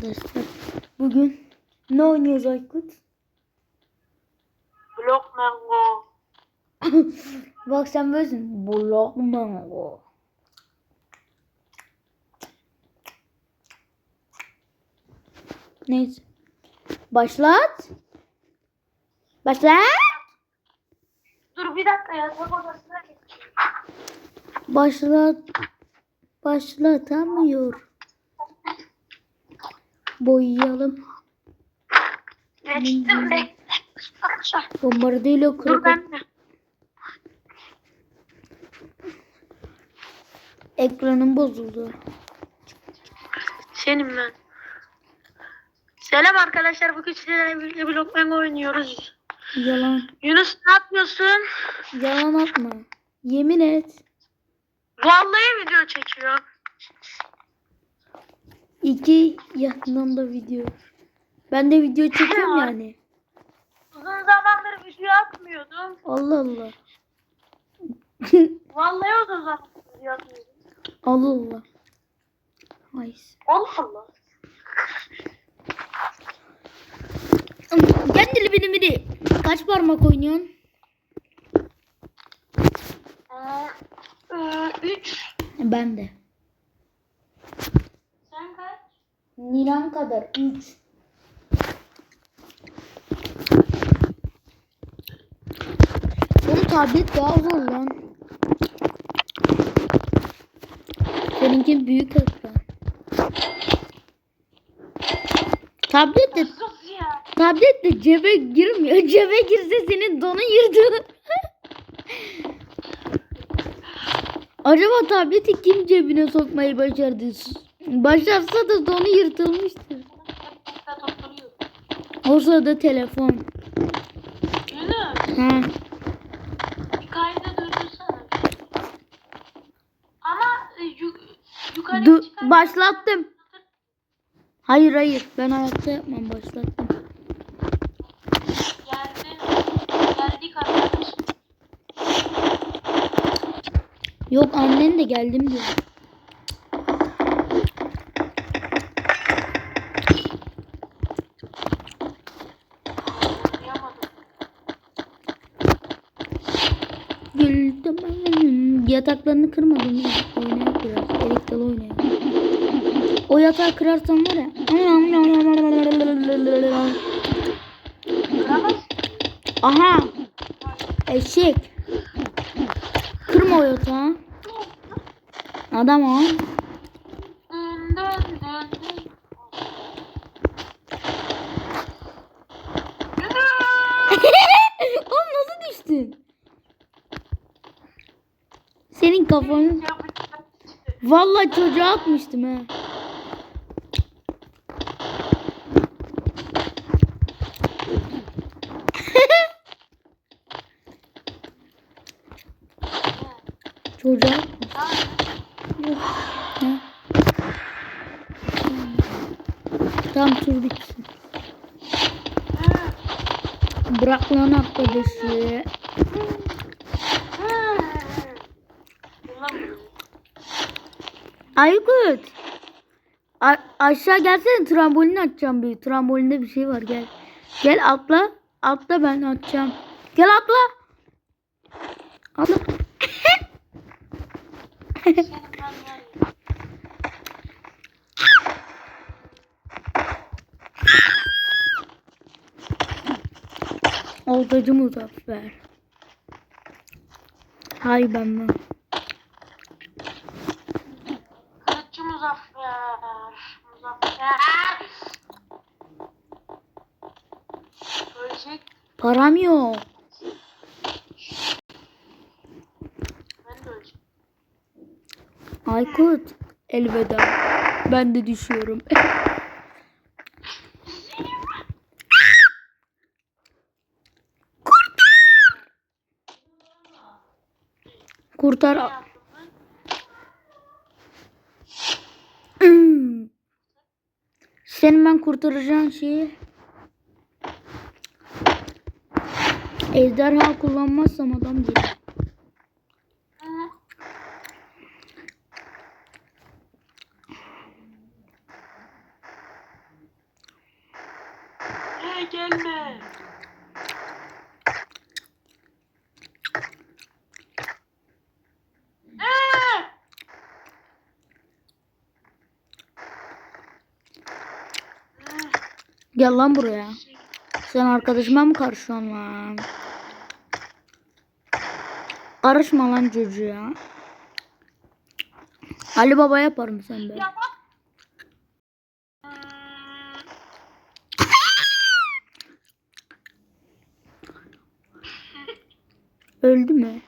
arkadaşlar. Bugün ne oynuyoruz Aykut? Block Mango. Bak sen böylesin. Blok mango. Neyse. Başlat. Başlat. Dur bir dakika yatak odasına geçeyim. Başlat. Başlatamıyor. Boyayalım. Geçtim bekle. Arkadaşlar. Bombardıyla Dur kırık. ben de. Ekranım bozuldu. Senin ben. Selam arkadaşlar. Bugün sizlerle birlikte Block Mango oynuyoruz. Yalan. Yunus ne yapıyorsun? Yalan atma. Yemin et. Vallahi video çekiyor. İki yandan da video. Ben de video çekiyorum yani. Uzun zamandır video atmıyordum. Allah Allah. Vallahi uzun zamandır video atmıyordum. Allah Allah. Ay. Allah Allah. Kendili biri biri. Kaç parmak oynuyorsun? Ee, e, üç. Ben de. Sen kaç? Niran kadar. 3. Bunun tablet daha zor lan. Seninki büyük ekran. Tablet de, tablet de cebe girmiyor. Cebe girse senin donun yırtılır. Acaba tableti kim cebine sokmayı başardı? Başarsa da donu yırtılmıştır. Dikkat oturuyor. O sırada telefon. Yunus. Ha. Bir kayda durdursana. Ama e, yu- yukarı Du çıkar. başlattım. Hayır hayır ben hayatta yapmam başlattım. Geldi. Geldik arkadaşım. Yok annen de geldim diyor. Yataklarını kırmadım ya. Oynayalım biraz. Erik Dalı oynayalım. O yatağı kırarsam var ya. Aha. Eşek. Kırma o yatağı. Adam o. Oğlum nasıl düştün? Senin kafanı... Yapacak. Vallahi çocuğa atmıştım ha. Çocuğa? Tamam tur bitsin. Bırak lan arkadaşı. Aykut. A- aşağı gelsene trambolin atacağım bir. Trambolinde bir şey var gel. Gel atla. Atla ben atacağım. Gel atla. Atla. Oltacı Muzaffer. Hay ben mi? Kılıççı Muzaffer. Muzaffer. Ölecek. Param yok. Aykut. Elveda. Ben de düşüyorum. Kurtar. Ne Senin ben kurtaracağım şeyi ejderha kullanmazsam adam gelir. gelme. Gel lan buraya. Sen arkadaşıma mı karışıyorsun lan? Karışma lan çocuğa. Ali Baba yaparım sen be. Öldü mü?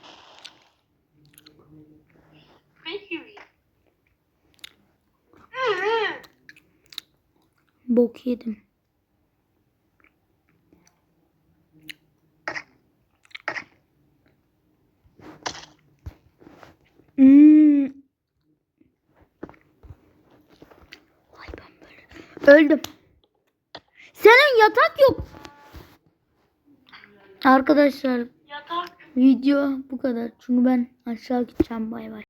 Bok yedim. Öldüm. Senin yatak yok. Arkadaşlar Yatak. video bu kadar. Çünkü ben aşağı gideceğim bay bay.